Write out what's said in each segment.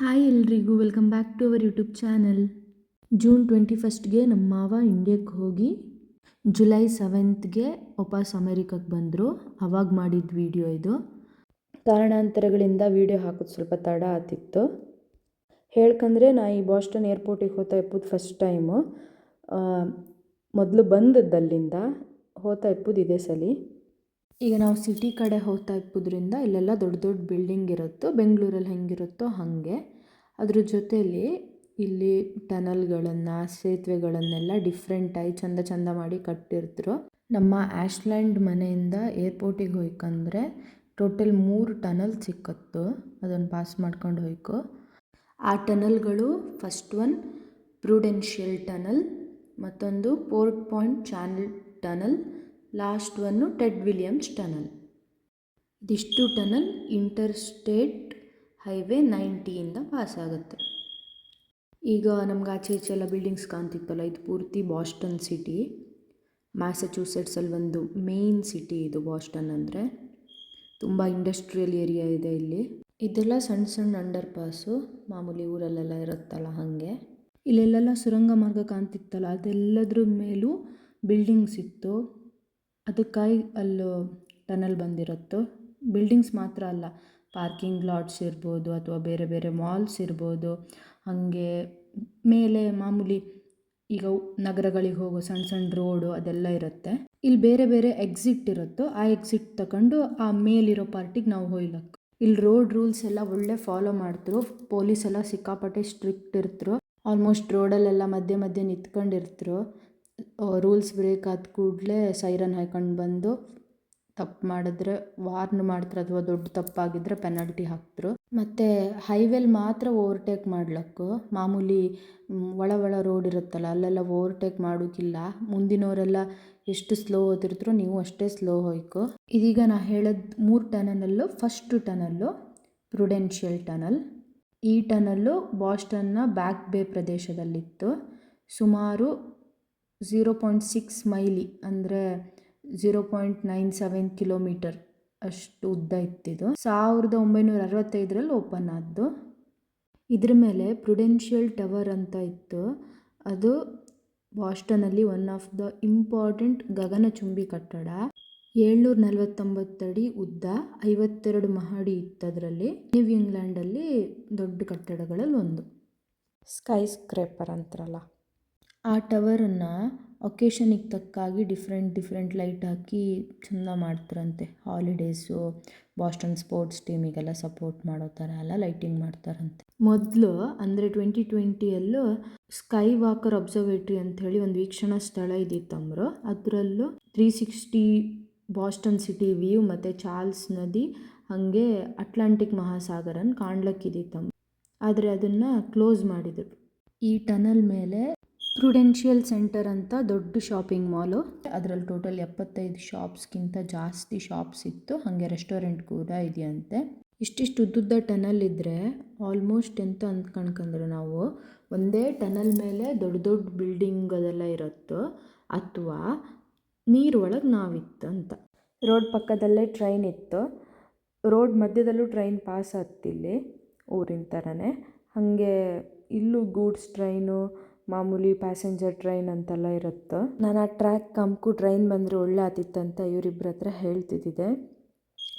Hi ಎಲ್ರಿಗೂ, welcome back to our YouTube channel. June twenty ಫಸ್ಟ್ಗೆ ನಮ್ಮ ಮಾವ ಇಂಡಿಯಾಕ್ಕೆ ಹೋಗಿ ಜುಲೈ ಸೆವೆಂತ್ಗೆ ವಾಪಸ್ ಅಮೇರಿಕಕ್ಕೆ ಬಂದರು. ಅವಾಗ ಮಾಡಿದ ವಿಡಿಯೋ ಇದು. ಕಾರಣಾಂತರಗಳಿಂದ ವಿಡಿಯೋ ಹಾಕೋದು ಸ್ವಲ್ಪ ತಡ ಆತಿತ್ತು ಹೇಳ್ಕಂದ್ರೆ ನಾ ಈ ಬಾಸ್ಟನ್ ಏರ್ಪೋರ್ಟಿಗೆ ಹೋಗ್ತಾ ಇಪ್ಪುದು ಫಸ್ಟ್ ಟೈಮು. ಮೊದಲು ಬಂದದ್ದು ಅಲ್ಲಿಂದ ಹೋಗ್ತಾ ಇಪ್ಪುದು ಇದೇ ಸಲಿ. ಈಗ ನಾವು ಸಿಟಿ ಕಡೆ ಹೋಗ್ತಾ ಇಪ್ಪುದ್ರಿಂದ ಇಲ್ಲೆಲ್ಲ ದೊಡ್ಡ ದೊಡ್ಡ ಬಿಲ್ಡಿಂಗ್ ಇರುತ್ತೋ, ಬೆಂಗಳೂರಲ್ಲಿ ಹೆಂಗಿರುತ್ತೋ ಹಾಗೆ. ಅದ್ರ ಜೊತೆಯಲ್ಲಿ ಇಲ್ಲಿ ಟನಲ್ಗಳನ್ನು ಸೇತುವೆಗಳನ್ನೆಲ್ಲ ಡಿಫ್ರೆಂಟಾಗಿ ಚಂದ ಚಂದ ಮಾಡಿ ಕಟ್ಟಿರ್ತರು ನಮ್ಮ ಆಶ್ಲ್ಯಾಂಡ್ ಮನೆಯಿಂದ ಏರ್ಪೋರ್ಟಿಗೆ ಹೋಯ್ಕಂದ್ರೆ ಟೋಟಲ್ ಮೂರು ಟನಲ್ ಸಿಕ್ಕತ್ತು. ಅದನ್ನು ಪಾಸ್ ಮಾಡ್ಕೊಂಡು ಹೋಯ್ಕು. ಆ ಟನಲ್ಗಳು ಫಸ್ಟ್ ಒನ್ ಪ್ರೂಡೆನ್ಷಿಯಲ್ ಟನಲ್ ಮತ್ತೊಂದು Fort Point channel tunnel last one Ted Williams tunnel. ಇದಿಷ್ಟು ಟನಲ್ ಇಂಟರ್ ಸ್ಟೇಟ್ ಹೈವೇ ನೈಂಟಿಯಿಂದ ಪಾಸ್ ಆಗುತ್ತೆ ಈಗ ನಮ್ಗೆ ಆಚೆ ಈಚೆ ಎಲ್ಲ ಬಿಲ್ಡಿಂಗ್ಸ್ ಕಾಣ್ತಿತ್ತಲ್ಲ, ಇದು ಪೂರ್ತಿ ಬಾಸ್ಟನ್ ಸಿಟಿ. ಮ್ಯಾಸಚೂಸೆಟ್ಸಲ್ಲಿ ಒಂದು ಮೇನ್ ಸಿಟಿ ಇದು ಬಾಸ್ಟನ್ ಅಂದರೆ. ತುಂಬ ಇಂಡಸ್ಟ್ರಿಯಲ್ ಏರಿಯಾ ಇದೆ ಇಲ್ಲಿ. ಇದೆಲ್ಲ ಸಣ್ಣ ಸಣ್ಣ ಅಂಡರ್ ಪಾಸು ಮಾಮೂಲಿ ಊರಲ್ಲೆಲ್ಲ ಇರುತ್ತಲ್ಲ ಹಾಗೆ. ಇಲ್ಲೆಲ್ಲ ಸುರಂಗ ಮಾರ್ಗ ಕಾಣ್ತಿತ್ತಲ್ಲ, ಅದೆಲ್ಲದ್ರ ಮೇಲೂ ಬಿಲ್ಡಿಂಗ್ಸ್ ಇತ್ತು. ಅದಕ್ಕಾಗಿ ಅಲ್ಲಿ ಟನಲ್ ಬಂದಿರುತ್ತೋ. ಬಿಲ್ಡಿಂಗ್ಸ್ ಮಾತ್ರ ಅಲ್ಲ, ಪಾರ್ಕಿಂಗ್ ಲಾಟ್ಸ್ ಇರ್ಬೋದು ಅಥವಾ ಬೇರೆ ಬೇರೆ ಮಾಲ್ಸ್ ಇರ್ಬೋದು. ಹಾಗೆ ಮೇಲೆ ಮಾಮೂಲಿ ಈಗ ನಗರಗಳಿಗೆ ಹೋಗೋ ಸಣ್ಣ ಸಣ್ಣ ರೋಡು ಅದೆಲ್ಲ ಇರುತ್ತೆ. ಇಲ್ಲಿ ಬೇರೆ ಬೇರೆ ಎಕ್ಸಿಟ್ ಇರುತ್ತೋ, ಆ ಎಕ್ಸಿಟ್ ತಗೊಂಡು ಆ ಮೇಲಿರೋ ಪಾರ್ಟಿಗೆ ನಾವು ಹೋಯ್ಲಕ್ಕ ಇಲ್ಲಿ ರೋಡ್ ರೂಲ್ಸ್ ಎಲ್ಲ ಒಳ್ಳೆ ಫಾಲೋ ಮಾಡ್ತರು ಪೊಲೀಸ್ ಎಲ್ಲ ಸಿಕ್ಕಾಪಟ್ಟೆ ಸ್ಟ್ರಿಕ್ಟ್ ಇರ್ತರು. ಆಲ್ಮೋಸ್ಟ್ ರೋಡಲ್ಲೆಲ್ಲ ಮಧ್ಯೆ ಮಧ್ಯೆ ನಿಂತ್ಕೊಂಡಿರ್ತರು. ರೂಲ್ಸ್ ಬ್ರೇಕ್ ಆದ ಕೂಡಲೇ ಸೈರನ್ ಹಾಕೊಂಡು ಬಂದು ತಪ್ಪು ಮಾಡಿದ್ರೆ, ವಾರ್ನ್ ಮಾಡ್ತಾರೆ ಅಥವಾ ದೊಡ್ಡ ತಪ್ಪಾಗಿದ್ದರೆ ಪೆನಾಲ್ಟಿ ಹಾಕ್ತರು ಮತ್ತು ಹೈವೇಲ್ ಮಾತ್ರ ಓವರ್ಟೇಕ್ ಮಾಡ್ಲಕ್ಕು. ಮಾಮೂಲಿ ಒಳ ಒಳ ರೋಡ್ ಇರುತ್ತಲ್ಲ, ಅಲ್ಲೆಲ್ಲ ಓವರ್ಟೇಕ್ ಮಾಡೋಕ್ಕಿಲ್ಲ ಮುಂದಿನವರೆಲ್ಲ ಎಷ್ಟು ಸ್ಲೋ ಹೋತಿರ್ತಾರೋ ನೀವು ಅಷ್ಟೇ ಸ್ಲೋ ಹೋಯ್ಕು. ಇದೀಗ ನಾ ಹೇಳೋದು ಮೂರು ಟನಲಲ್ಲೂ ಫಸ್ಟ್ ಟನಲ್ಲು ಪ್ರುಡೆನ್ಷಿಯಲ್ ಟನಲ್. ಈ ಟನಲ್ಲು ಬಾಸ್ಟನ್ನ ಬ್ಯಾಕ್ ಬೇ ಪ್ರದೇಶದಲ್ಲಿತ್ತು. ಸುಮಾರು ಝೀರೋ ಪಾಯಿಂಟ್ ಸಿಕ್ಸ್ ಮೈಲಿ ಅಂದರೆ zero point nine seven kilometre ಅಷ್ಟು ಉದ್ದ ಇತ್ತಿದು. ಸಾವಿರದ ಒಂಬೈನೂರ ಅರವತ್ತೈದರಲ್ಲಿ ಓಪನ್ ಆದ್ದು. ಇದ್ರ ಮೇಲೆ ಪ್ರುಡೆನ್ಷಿಯಲ್ ಟವರ್ ಅಂತ ಇತ್ತು. ಅದು ಬಾಸ್ಟನಲ್ಲಿ ಒನ್ ಆಫ್ ದ ಇಂಪಾರ್ಟೆಂಟ್ ಗಗನಚುಂಬಿ ಕಟ್ಟಡ. ಏಳ್ನೂರ ನಲವತ್ತೊಂಬತ್ತು ಅಡಿ ಉದ್ದ, ಐವತ್ತೆರಡು ಮಹಡಿ ಇತ್ತು ಅದರಲ್ಲಿ ನ್ಯೂ ಇಂಗ್ಲೆಂಡಲ್ಲಿ ದೊಡ್ಡ ಕಟ್ಟಡಗಳಲ್ಲಿ ಒಂದು. ಸ್ಕೈ ಸ್ಕ್ರೇಪರ್ ಅಂತಾರಲ್ಲ. ಆ ಟವರನ್ನು ಒಕೇಶನಿಗೆ ತಕ್ಕಾಗಿ ಡಿಫ್ರೆಂಟ್ ಡಿಫ್ರೆಂಟ್ ಲೈಟ್ ಹಾಕಿ ಚೆಂದ ಮಾಡ್ತಾರಂತೆ. ಹಾಲಿಡೇಸು ಬಾಸ್ಟನ್ ಸ್ಪೋರ್ಟ್ಸ್ ಟೀಮಿಗೆಲ್ಲ ಸಪೋರ್ಟ್ ಮಾಡೋ ಥರ ಎಲ್ಲ ಲೈಟಿಂಗ್ ಮಾಡ್ತಾರಂತೆ. ಮೊದಲು ಅಂದರೆ ಟ್ವೆಂಟಿ ಟ್ವೆಂಟಿಯಲ್ಲೂ ಸ್ಕೈ ವಾಕರ್ ಅಬ್ಸರ್ವೇಟ್ರಿ ಅಂಥೇಳಿ ಒಂದು ವೀಕ್ಷಣಾ ಸ್ಥಳ ಇದ್ದಿತ್ತಂಬ್ರು ಅದರಲ್ಲೂ three sixty Boston city view ಮತ್ತು ಚಾರ್ಲ್ಸ್ ನದಿ ಹಾಗೆ ಅಟ್ಲಾಂಟಿಕ್ ಮಹಾಸಾಗರನ ಕಾಣ್ಲಕ್ಕಿದ್ದಿತ್ತಂಬ ಆದರೆ ಅದನ್ನು ಕ್ಲೋಸ್ ಮಾಡಿದರು. ಈ ಟನಲ್ ಮೇಲೆ ಪ್ರುಡೆನ್ಷಿಯಲ್ ಸೆಂಟರ್ ಅಂತ ದೊಡ್ಡ ಶಾಪಿಂಗ್ ಮಾಲು ಅದರಲ್ಲಿ ಟೋಟಲ್ ಎಪ್ಪತ್ತೈದು ಶಾಪ್ಸ್ಗಿಂತ ಜಾಸ್ತಿ ಶಾಪ್ಸ್ ಇತ್ತು. ಹಾಗೆ ರೆಸ್ಟೋರೆಂಟ್ ಕೂಡ ಇದೆಯಂತೆ. ಇಷ್ಟಿಷ್ಟು ಉದ್ದುದ್ದ ಟನಲ್ ಇದ್ದರೆ ಆಲ್ಮೋಸ್ಟ್ ಎಂತ ಅಂದ್ಕೊಂಡ್ಕಂದ್ರೆ ನಾವು? ಒಂದೇ ಟನಲ್ ಮೇಲೆ ದೊಡ್ಡ ದೊಡ್ಡ ಬಿಲ್ಡಿಂಗ್ ಅದೆಲ್ಲ ಇರುತ್ತೋ. ಅಥವಾ ನೀರು ಒಳಗೆ ನಾವಿತ್ತು ಅಂತ. ರೋಡ್ ಪಕ್ಕದಲ್ಲೇ ಟ್ರೈನ್ ಇತ್ತು. ರೋಡ್ ಮಧ್ಯದಲ್ಲೂ ಟ್ರೈನ್ ಪಾಸ್ ಆಗ್ತಿಲ್ಲಿ ಊರಿನ ಥರನೇ ಹಾಗೆ ಇಲ್ಲೂ ಗೂಡ್ಸ್ ಟ್ರೈನು ಮಾಮೂಲಿ ಪ್ಯಾಸೆಂಜರ್ ಟ್ರೈನ್ ಅಂತೆಲ್ಲ ಇರುತ್ತೆ. ನಾನು ಆ ಟ್ರ್ಯಾಕ್ ಕಂಪ್ಕು ಟ್ರೈನ್ ಬಂದರೆ ಒಳ್ಳೆ ಆತಿತ್ತಂತ ಇವರಿಬ್ಬರ ಹತ್ರ ಹೇಳ್ತಿದ್ದಿದ್ದೆ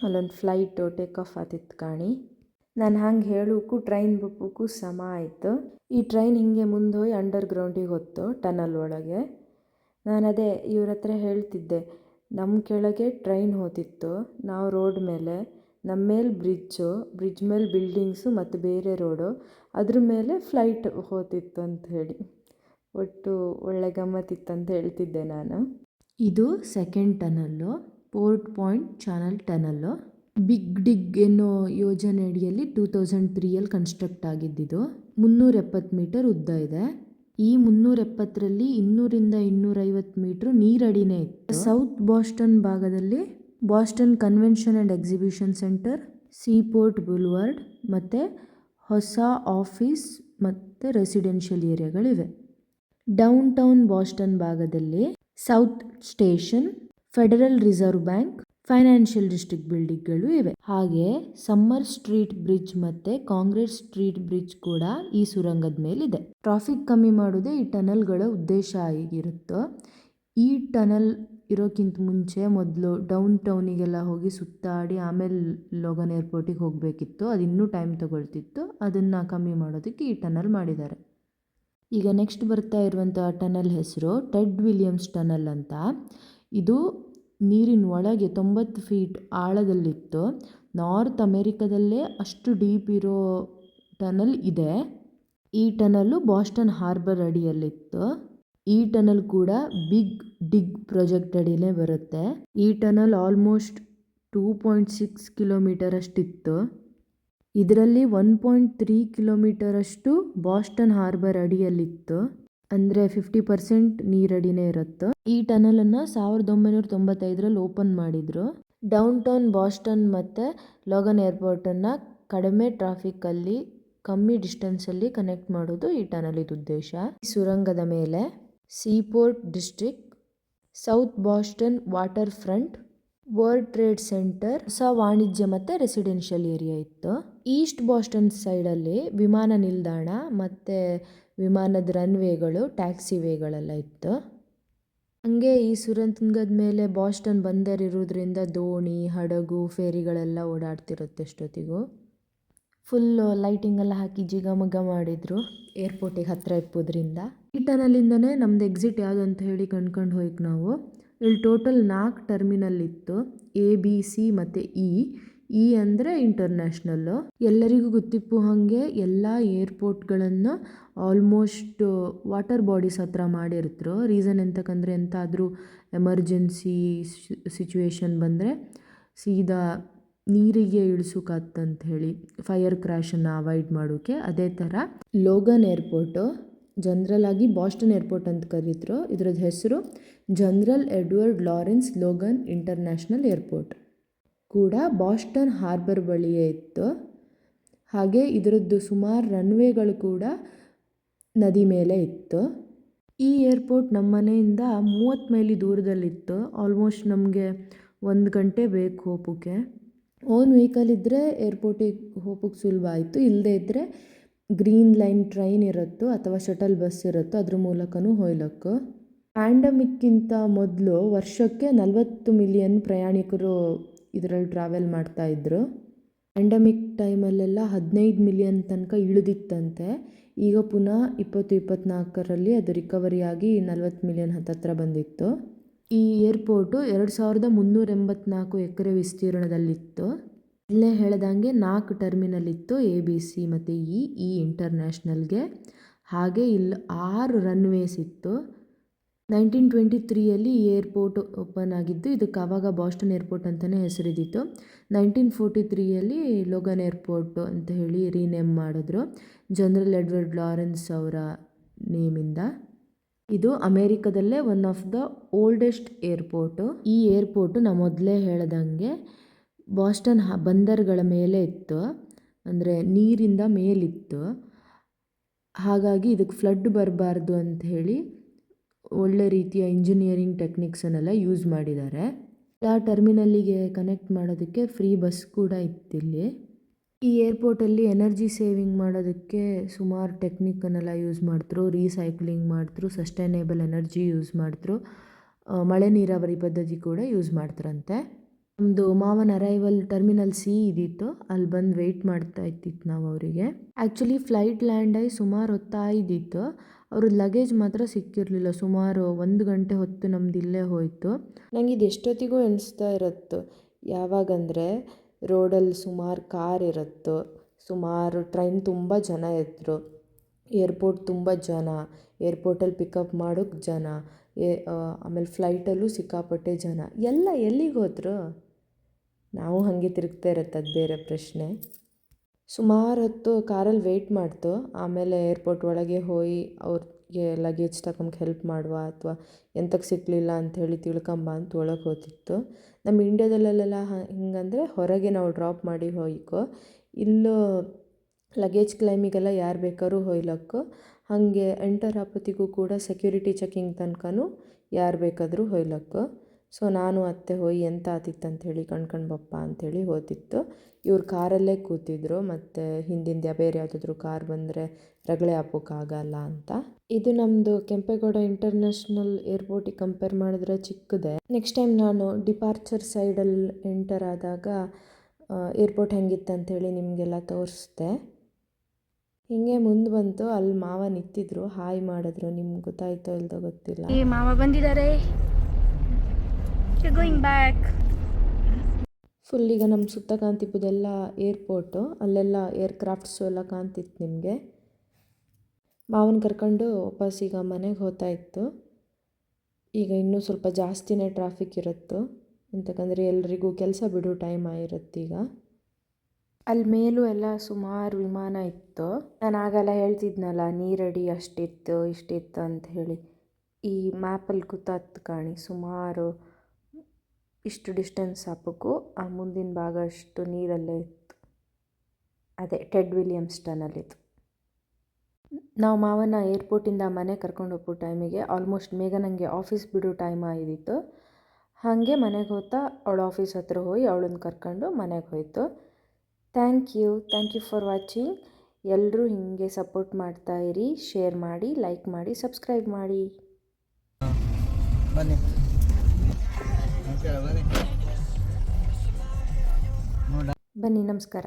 ಅಲ್ಲೊಂದು ಫ್ಲೈಟು ಟೇಕ್ ಆಫ್ ಆತಿತ್ತು ಕಾಣಿ. ನಾನು ಹಂಗೆ ಹೇಳೋಕ್ಕೂ ಟ್ರೈನ್ ಬಪ್ಪಕ್ಕೂ ಸಮ ಆಯಿತು. ಈ ಟ್ರೈನ್ ಹಿಂಗೆ ಮುಂದೆ ಹೋಗಿ ಅಂಡರ್ ಗ್ರೌಂಡಿಗೆ ಹೊತ್ತು ಟನಲ್ ಒಳಗೆ. ನಾನು ಅದೇ ಇವ್ರ ಹತ್ರ ಹೇಳ್ತಿದ್ದೆ ನಮ್ಮ ಕೆಳಗೆ ಟ್ರೈನ್ ಹೋತಿತ್ತು, ನಾವು ರೋಡ್ ಮೇಲೆ ನಮ್ಮ ಮೇಲೆ ಬ್ರಿಡ್ಜು ಬ್ರಿಡ್ಜ್ ಮೇಲೆ ಬಿಲ್ಡಿಂಗ್ಸು ಮತ್ತು ಬೇರೆ ರೋಡು ಅದ್ರ ಮೇಲೆ ಫ್ಲೈಟ್ ಹೋತಿತ್ತು ಅಂತ ಹೇಳಿ. ಒಟ್ಟು ಒಳ್ಳೆ ಗಮ್ಮತ್ತಿತ್ತು ಅಂತ ಹೇಳ್ತಿದ್ದೆ ನಾನು. ಇದು second tunnel port point channel tunnel big dig ಅನ್ನೋ ಯೋಜನೆ ಅಡಿಯಲ್ಲಿ ಟೂ ತೌಸಂಡ್ ತ್ರೀಯಲ್ಲಿ ಕನ್ಸ್ಟ್ರಕ್ಟ್ ಆಗಿದ್ದಿದ್ದು ಮುನ್ನೂರ ಎಪ್ಪತ್ತು ಮೀಟರ್ ಉದ್ದ ಇದೆ. ಈ ಮುನ್ನೂರ ಎಪ್ಪತ್ತರಲ್ಲಿ ಇನ್ನೂರಿಂದ ಇನ್ನೂರೈವತ್ತು ಮೀಟ್ರ್ ನೀರಡಿನೇ ಇತ್ತು. ಸೌತ್ ಬಾಸ್ಟನ್ ಭಾಗದಲ್ಲಿ Boston convention and exhibition centre seaport boulevard ಮತ್ತು ಹೊಸ ಆಫೀಸ್ ಮತ್ತು ರೆಸಿಡೆನ್ಷಿಯಲ್ ಏರಿಯಾಗಳಿವೆ ಡೌನ್ ಟೌನ್ ಬಾಸ್ಟನ್ ಭಾಗದಲ್ಲಿ South Station, Federal Reserve Bank, financial district ಬಿಲ್ಡಿಂಗ್ಗಳು ಇವೆ. ಹಾಗೆ ಸಮ್ಮರ್ ಸ್ಟ್ರೀಟ್ ಬ್ರಿಡ್ಜ್ ಮತ್ತೆ ಕಾಂಗ್ರೆಸ್ ಸ್ಟ್ರೀಟ್ ಬ್ರಿಡ್ಜ್ ಕೂಡ ಈ ಸುರಂಗದ ಮೇಲಿದೆ. ಟ್ರಾಫಿಕ್ ಕಮ್ಮಿ ಮಾಡೋದೇ ಈ ಟನಲ್ಗಳ ಉದ್ದೇಶ ಆಗಿರುತ್ತೋ, ಈ ಟನಲ್ ಇರೋಕ್ಕಿಂತ ಮುಂಚೆ ಮೊದಲು ಡೌನ್ ಟೌನಿಗೆಲ್ಲ ಹೋಗಿ ಸುತ್ತಾಡಿ ಆಮೇಲೆ ಲೋಗನ್ ಏರ್ಪೋರ್ಟಿಗೆ ಹೋಗಬೇಕಿತ್ತು ಅದು ಇನ್ನೂ ಟೈಮ್ ತಗೊಳ್ತಿತ್ತು, ಅದನ್ನು ಕಮ್ಮಿ ಮಾಡೋದಕ್ಕೆ ಈ ಟನಲ್ ಮಾಡಿದ್ದಾರೆ. ಈಗ ನೆಕ್ಸ್ಟ್ ಬರ್ತಾ ಇರುವಂಥ ಟನಲ್ ಹೆಸರು ಟೆಡ್ ವಿಲಿಯಮ್ಸ್ ಟನಲ್ ಅಂತ. ಇದು ನೀರಿನ ಒಳಗೆ ತೊಂಬತ್ತು ಫೀಟ್ ಆಳದಲ್ಲಿತ್ತು. ನಾರ್ತ್ ಅಮೇರಿಕಾದಲ್ಲೇ ಅಷ್ಟು ಡೀಪ್ ಇರೋ ಟನಲ್ ಇದೆ. ಈ ಟನಲ್ಲು ಬಾಸ್ಟನ್ ಹಾರ್ಬರ್ ಅಡಿಯಲ್ಲಿತ್ತು. ಈ ಟನಲ್ ಕೂಡ ಬಿಗ್ ಡಿಗ್ ಪ್ರಾಜೆಕ್ಟ್ ಅಡಿಯೇ ಬರುತ್ತೆ. ಈ tunnel almost two point six kilometre ಅಷ್ಟಿತ್ತು. ಇದರಲ್ಲಿ ಒನ್ ಪಾಯಿಂಟ್ ತ್ರೀ ಕಿಲೋಮೀಟರ್ ಅಷ್ಟು ಬಾಸ್ಟನ್ ಹಾರ್ಬರ್ ಅಡಿಯಲ್ಲಿತ್ತು. ಅಂದರೆ ಫಿಫ್ಟಿ ಪರ್ಸೆಂಟ್ ನೀರಡಿನೇ ಇರುತ್ತೆ. ಈ ಟನಲನ್ನು ಸಾವಿರದ ಒಂಬೈನೂರ ತೊಂಬತ್ತೈದರಲ್ಲಿ ಓಪನ್ ಮಾಡಿದರು. ಡೌನ್ ಟೌನ್ ಬಾಸ್ಟನ್ ಮತ್ತು ಲೋಗನ್ ಏರ್ಪೋರ್ಟನ್ನು ಕಡಿಮೆ ಟ್ರಾಫಿಕ್ಕಲ್ಲಿ ಕಮ್ಮಿ ಡಿಸ್ಟೆನ್ಸಲ್ಲಿ ಕನೆಕ್ಟ್ ಮಾಡೋದು ಈ ಟನಲಿದ ಉದ್ದೇಶ. ಈ ಸುರಂಗದ ಮೇಲೆ seaport district south Boston waterfront world trade centre ಹೊಸ ವಾಣಿಜ್ಯ ಮತ್ತು ರೆಸಿಡೆನ್ಷಿಯಲ್ ಏರಿಯಾ ಇತ್ತು. ಈಸ್ಟ್ ಬಾಸ್ಟನ್ ಸೈಡಲ್ಲಿ ವಿಮಾನ ನಿಲ್ದಾಣ ಮತ್ತು ವಿಮಾನದ ರನ್ವೇಗಳು ಟ್ಯಾಕ್ಸಿ ವೇಗಳೆಲ್ಲ ಇತ್ತು. ಹಂಗೆ ಈ ಸುರಂಗದ ಮೇಲೆ ಬಾಸ್ಟನ್ ಬಂದರ್ ಇರೋದ್ರಿಂದ ದೋಣಿ, ಹಡಗು ಫೇರಿಗಳೆಲ್ಲ ಓಡಾಡ್ತಿರುತ್ತೆ ಅಷ್ಟೊತ್ತಿಗೂ ಫುಲ್ಲು ಲೈಟಿಂಗ್ ಎಲ್ಲ ಹಾಕಿ ಜಿಗಮಗ ಮಾಡಿದರು ಏರ್ಪೋರ್ಟಿಗೆ ಹತ್ತಿರ ಇಪ್ಪೋದ್ರಿಂದ. ಈ ಟನಲಿಂದನೇ ನಮ್ದು ಎಕ್ಸಿಟ್ ಯಾವುದು ಅಂತ ಹೇಳಿ ಕಂಡ್ಕೊಂಡು ಹೋಯ್ಕೆ ನಾವು. ಇಲ್ಲಿ ಟೋಟಲ್ ನಾಲ್ಕು ಟರ್ಮಿನಲ್ ಇತ್ತು ಎ ಬಿ ಸಿ ಮತ್ತು ಇ ಇ ಅಂದರೆ ಇಂಟರ್ನ್ಯಾಷ್ನಲ್ಲು ಎಲ್ಲರಿಗೂ ಗೊತ್ತಿಪ್ಪು ಹಾಗೆ ಎಲ್ಲ ಏರ್ಪೋರ್ಟ್ಗಳನ್ನು ಆಲ್ಮೋಸ್ಟ್ ವಾಟರ್ ಬಾಡೀಸ್ ಹತ್ರ ಮಾಡಿರ್ತರು. ರೀಸನ್ ಎಂತಕ್ಕಂದರೆ ಎಂತಾದರೂ ಎಮರ್ಜೆನ್ಸಿ ಸಿಚುವೇಶನ್ ಬಂದರೆ ಸೀದಾ ನೀರಿಗೆ ಇಳಿಸೋಕಾತ್ತಂತ ಹೇಳಿ ಫೈರ್ ಕ್ರ್ಯಾಶನ್ನು ಅವಾಯ್ಡ್ ಮಾಡೋಕ್ಕೆ ಅದೇ ಥರ ಲೋಗನ್ ಏರ್ಪೋರ್ಟು ಜನರಲ್ ಆಗಿ ಬಾಸ್ಟನ್ ಏರ್ಪೋರ್ಟ್ ಅಂತ ಕರೀತರು. ಇದ್ರದ್ದು ಹೆಸರು general Edward Lawrence Logan international airport. ಕೂಡ ಬಾಸ್ಟನ್ ಹಾರ್ಬರ್ ಬಳಿಯೇ ಇತ್ತು. ಹಾಗೆ ಇದರದ್ದು ಸುಮಾರು ರನ್ವೇಗಳು ಕೂಡ ನದಿ ಮೇಲೆ ಇತ್ತು. ಈ ಏರ್ಪೋರ್ಟ್ ನಮ್ಮ ಮನೆಯಿಂದ ಮೂವತ್ತು ಮೈಲಿ ದೂರದಲ್ಲಿತ್ತು. ಆಲ್ಮೋಸ್ಟ್ ನಮಗೆ ಒಂದು ಗಂಟೆ ಬೇಕು ಹೋಗೋಕ್ಕೆ ಓನ್ ವೆಹಿಕಲ್ ಇದ್ದರೆ ಏರ್ಪೋರ್ಟಿಗೆ ಹೋಗೋಕ್ಕೆ ಸುಲಭ ಆಯಿತು. ಇಲ್ಲದೇ ಇದ್ದರೆ ಗ್ರೀನ್ ಲೈನ್ ಟ್ರೈನ್ ಇರುತ್ತೋ ಅಥವಾ ಶಟಲ್ ಬಸ್ ಇರುತ್ತೋ. ಅದ್ರ ಮೂಲಕವೂ ಹೋಯ್ಲಕ್ಕು ಪ್ಯಾಂಡಮಿಕ್ಕಿಂತ ಮೊದಲು ವರ್ಷಕ್ಕೆ ನಲವತ್ತು ಮಿಲಿಯನ್ ಪ್ರಯಾಣಿಕರು ಇದರಲ್ಲಿ ಟ್ರಾವೆಲ್ ಮಾಡ್ತಾಯಿದ್ರು ಪ್ಯಾಂಡಮಿಕ್ ಟೈಮಲ್ಲೆಲ್ಲ ಹದಿನೈದು ಮಿಲಿಯನ್ ತನಕ ಇಳಿದಿತ್ತಂತೆ. ಈಗ ಪುನಃ ಇಪ್ಪತ್ತು ಇಪ್ಪತ್ತ್ನಾಲ್ಕರಲ್ಲಿ ಅದು ರಿಕವರಿ ಆಗಿ ನಲ್ವತ್ತು ಮಿಲಿಯನ್ ಹತ್ತತ್ರ ಬಂದಿತ್ತು. ಈ ಏರ್ಪೋರ್ಟು ಎರಡು ಸಾವಿರದ ಮುನ್ನೂರ ಎಂಬತ್ನಾಲ್ಕು ಎಕರೆ ವಿಸ್ತೀರ್ಣದಲ್ಲಿತ್ತು. ಇಲ್ಲೇ ಹೇಳ್ದಂಗೆ ನಾಲ್ಕು ಟರ್ಮಿನಲ್ ಇತ್ತು ಎ ಬಿ ಸಿ ಮತ್ತು ಇ ಇ ಇಂಟರ್ನ್ಯಾಷ್ನಲ್ಗೆ ಹಾಗೆ ಇಲ್ಲಿ ಆರು ರನ್ವೇಸ್ ಇತ್ತು. ನೈನ್ಟೀನ್ ಟ್ವೆಂಟಿ ತ್ರೀಯಲ್ಲಿ ಈ ಏರ್ಪೋರ್ಟ್ ಓಪನ್ ಆಗಿದ್ದು, ಇದಕ್ಕೆ ಆವಾಗ ಬಾಸ್ಟನ್ ಏರ್ಪೋರ್ಟ್ ಅಂತಲೇ ಹೆಸರಿದ್ದಿತ್ತು ನೈನ್ಟೀನ್ ಫೋರ್ಟಿ ತ್ರೀಯಲ್ಲಿ ಲೋಗನ್ ಏರ್ಪೋರ್ಟ್ ಅಂತ ಹೇಳಿ ರೀನೇಮ್ ಮಾಡಿದ್ರು. ಜನರಲ್ ಎಡ್ವರ್ಡ್ ಲಾರೆನ್ಸ್ ಅವರ ನೇಮಿಂದ. ಇದು ಅಮೇರಿಕದಲ್ಲೇ one of the oldest airport. ಈ ಏರ್ಪೋರ್ಟು ನಾ ಮೊದಲೇ ಹೇಳ್ದಂಗೆ ಬಾಸ್ಟನ್ ಬಂದರ್ಗಳ ಮೇಲೆ ಇತ್ತು. ಅಂದರೆ ನೀರಿಂದ ಮೇಲಿತ್ತು. ಹಾಗಾಗಿ ಇದಕ್ಕೆ ಫ್ಲಡ್ ಬರಬಾರ್ದು ಅಂತ ಹೇಳಿ ಒಳ್ಳೆ ರೀತಿಯ ಇಂಜಿನಿಯರಿಂಗ್ ಟೆಕ್ನಿಕ್ಸನ್ನೆಲ್ಲ ಯೂಸ್ ಮಾಡಿದ್ದಾರೆ. ಆ ಟರ್ಮಿನಲ್ಲಿಗೆ ಕನೆಕ್ಟ್ ಮಾಡೋದಕ್ಕೆ ಫ್ರೀ ಬಸ್ ಕೂಡ ಇತ್ತಿಲ್ಲಿ ಈ ಏರ್ಪೋರ್ಟಲ್ಲಿ ಎನರ್ಜಿ ಸೇವಿಂಗ್ ಮಾಡೋದಕ್ಕೆ ಸುಮಾರು ಟೆಕ್ನಿಕ್ಕನ್ನೆಲ್ಲ ಯೂಸ್ ಮಾಡ್ತ್ರು ರೀಸೈಕ್ಲಿಂಗ್ ಮಾಡ್ತ್ರು ಸಸ್ಟೈನೇಬಲ್ ಎನರ್ಜಿ ಯೂಸ್ ಮಾಡಿದ್ರು ಮಳೆ ನೀರಾವರಿ ಪದ್ಧತಿ ಕೂಡ ಯೂಸ್ ಮಾಡ್ತಾರಂತೆ. ನಮ್ಮದು ಮಾವನ ಅರೈವಲ್ ಟರ್ಮಿನಲ್ ಸಿ ಇದ್ದಿತ್ತು ಅಲ್ಲಿ ಬಂದು ವೆಯ್ಟ್ ಮಾಡ್ತಾ ಇತ್ತಿತ್ತು ನಾವು ಅವರಿಗೆ. ಆ್ಯಕ್ಚುಲಿ ಫ್ಲೈಟ್ ಲ್ಯಾಂಡ್ ಆಗಿ ಸುಮಾರು ಹೊತ್ತಾಯಿದ್ದಿತ್ತು ಅವ್ರದ್ದು ಲಗೇಜ್ ಮಾತ್ರ ಸಿಕ್ಕಿರಲಿಲ್ಲ. ಸುಮಾರು ಒಂದು ಗಂಟೆ ಹೊತ್ತು ನಮ್ದು ಇಲ್ಲೇ ಹೋಯಿತು. ನಂಗೆ ಇದು ಎಷ್ಟೊತ್ತಿಗೂ ಎಣಿಸ್ತಾ ಇರತ್ತು. ಯಾವಾಗಂದರೆ ರೋಡಲ್ಲಿ ಸುಮಾರು ಕಾರ್ ಇರತ್ತು. ಸುಮಾರು ಟ್ರೈನ್ ತುಂಬ ಜನ ಇದ್ದರು ಏರ್ಪೋರ್ಟ್ ತುಂಬ ಜನ. ಏರ್ಪೋರ್ಟಲ್ಲಿ ಪಿಕಪ್ ಮಾಡೋಕ್ಕೆ ಜನ. ಏ ಆಮೇಲೆ ಫ್ಲೈಟಲ್ಲೂ ಸಿಕ್ಕಾಪಟ್ಟೆ ಜನ. ಎಲ್ಲ ಎಲ್ಲಿಗೆ ಹೋದ್ರು? ನಾವು ಹಾಗೆ ತಿರುಗ್ತಾ ಇರುತ್ತೆ, ಅದು ಬೇರೆ ಪ್ರಶ್ನೆ. ಸುಮಾರು ಹೊತ್ತು ಕಾರಲ್ಲಿ ವೆಯ್ಟ್ ಮಾಡ್ತು. ಆಮೇಲೆ ಏರ್ಪೋರ್ಟ್ ಒಳಗೆ ಹೋಗಿ ಅವ್ರಿಗೆ ಲಗೇಜ್ ತಗೊಂಬ ಹೆಲ್ಪ್ ಮಾಡುವ ಅಥವಾ ಎಂತಕ್ಕೆ ಸಿಕ್ಕಲಿಲ್ಲ ಅಂಥೇಳಿ ತಿಳ್ಕೊಂಬ ಅಂತ ಒಳಗೆ ಹೋಗ್ತಿತ್ತು ನಮ್ಮ ಇಂಡ್ಯಾದಲ್ಲೆಲ್ಲ ಹಿಂಗಂದರೆ ಹೊರಗೆ ನಾವು ಡ್ರಾಪ್ ಮಾಡಿ ಹೋಯ್ಕೊ. ಇಲ್ಲೂ ಲಗೇಜ್ ಕ್ಲೈಮಿಗೆಲ್ಲ ಯಾರು ಬೇಕಾದ್ರೂ ಹೊಯ್ಲಕ್ಕು. ಹಾಗೆ ಎಂಟರ್ ಆಪತ್ತಿಗೂ ಕೂಡ ಸೆಕ್ಯೂರಿಟಿ ಚೆಕಿಂಗ್ ತನಕನೂ ಯಾರು ಬೇಕಾದರೂ ಹೊಯ್ಲಕ್ಕು. ಸೊ ನಾನು ಅತ್ತೆ ಹೋಯ್ ಎಂತ ಆತಿತ್ತು ಹೇಳಿ ಕಣ್ಕಣ್ಬಪ್ಪ ಬಪ್ಪ ಅಂಥೇಳಿ ಹೋತಿತ್ತು. ಇವ್ರು ಕಾರಲ್ಲೇ ಕೂತಿದ್ರು ಮತ್ತು ಹಿಂದಿಂದ ಬೇರೆ ಯಾವುದಾದ್ರೂ ಕಾರ್ ಬಂದರೆ ರಗಳೆ ಹಾಕೋಕ್ಕಾಗಲ್ಲ ಅಂತ. ಇದು ನಮ್ಮದು ಕೆಂಪೇಗೌಡ ಇಂಟರ್ನ್ಯಾಷನಲ್ ಏರ್ಪೋರ್ಟಿಗೆ ಕಂಪೇರ್ ಮಾಡಿದ್ರೆ ಚಿಕ್ಕದೆ. ನೆಕ್ಸ್ಟ್ ಟೈಮ್ ನಾನು ಡಿಪಾರ್ಚರ್ ಸೈಡಲ್ಲಿ ಎಂಟರ್ ಆದಾಗ ಏರ್ಪೋರ್ಟ್ ಹೆಂಗಿತ್ತು ಹೇಳಿ ನಿಮಗೆಲ್ಲ ತೋರಿಸ್ದೆ. ಹಿಂಗೆ ಮುಂದೆ ಬಂತು ಅಲ್ಲಿ ಮಾವ ನಿಂತಿದ್ರು, ಹಾಯ್ ಮಾಡಿದ್ರು, ನಿಮ್ಗೆ ಗೊತ್ತಾಯ್ತೋ ಇಲ್ದೋ ಗೊತ್ತಿಲ್ಲ. ಮಾವ ಬಂದಿದ್ದಾರೆ ಫುಲ್ ಈಗ ನಮ್ಮ ಸುತ್ತ ಕಾಣ್ತಿಪ್ಪದೆಲ್ಲ ಏರ್ಪೋರ್ಟು ಅಲ್ಲೆಲ್ಲ ಏರ್ಕ್ರಾಫ್ಟ್ಸು ಎಲ್ಲ ಕಾಣ್ತಿತ್ತು ನಿಮಗೆ. ಮಾವನ ಕರ್ಕೊಂಡು ವಾಪಸ್ ಈಗ ಮನೆಗೆ ಹೋಗ್ತಾ ಇತ್ತು. ಈಗ ಇನ್ನೂ ಸ್ವಲ್ಪ ಜಾಸ್ತಿನೇ ಟ್ರಾಫಿಕ್ ಇರುತ್ತೆ. ಎಂತಕ್ಕಂದರೆ ಎಲ್ರಿಗೂ ಕೆಲಸ ಬಿಡು ಟೈಮ್ ಆಗಿರುತ್ತೀಗ ಅಲ್ಲಿ ಮೇಲೂ ಎಲ್ಲ ಸುಮಾರು ವಿಮಾನ ಇತ್ತು. ನಾನು ಆಗೆಲ್ಲ ಹೇಳ್ತಿದ್ನಲ್ಲ, ನೀರಡಿ ಅಷ್ಟಿತ್ತು, ಇಷ್ಟಿತ್ತು ಅಂತ ಹೇಳಿ. ಈ ಮ್ಯಾಪಲ್ಲಿ ಕೂತಾತ್ ಕಾಣಿ, ಸುಮಾರು ಇಷ್ಟು ಡಿಸ್ಟೆನ್ಸ್ ಹಾಪಕ್ಕೂ ಆ ಮುಂದಿನ ಭಾಗ ಅಷ್ಟು ನೀರಲ್ಲೇ ಇತ್ತು. ಅದೇ ಟೆಡ್ ವಿಲಿಯಮ್ಸ್ ಟನಲ್ಲಿತ್ತು ನಾವು ಮಾವನ ಏರ್ಪೋರ್ಟಿಂದ ಮನೆ ಕರ್ಕೊಂಡು ಹೋಗೋ ಟೈಮಿಗೆ ಆಲ್ಮೋಸ್ಟ್ ಬೇಗ ನನಗೆ ಆಫೀಸ್ ಬಿಡೋ ಟೈಮ್ ಆಗಿದ್ದಿತ್ತು ಹಾಗೆ ಮನೆಗೆ ಹೋಗ್ತಾ ಅವಳ ಆಫೀಸ್ ಹತ್ರ ಹೋಗಿ ಅವಳನ್ನ ಕರ್ಕೊಂಡು ಮನೆಗೆ ಹೋಯಿತು. Thank you thank you for watching. ಎಲ್ಲರೂ ಹೀಗೆ ಸಪೋರ್ಟ್ ಮಾಡ್ತಾ ಇರಿ, ಶೇರ್ ಮಾಡಿ, ಲೈಕ್ ಮಾಡಿ, ಸಬ್ಸ್ಕ್ರೈಬ್ ಮಾಡಿ. ಬನ್ನಿ. ಬನ್ನಿ. ನಮಸ್ಕಾರ.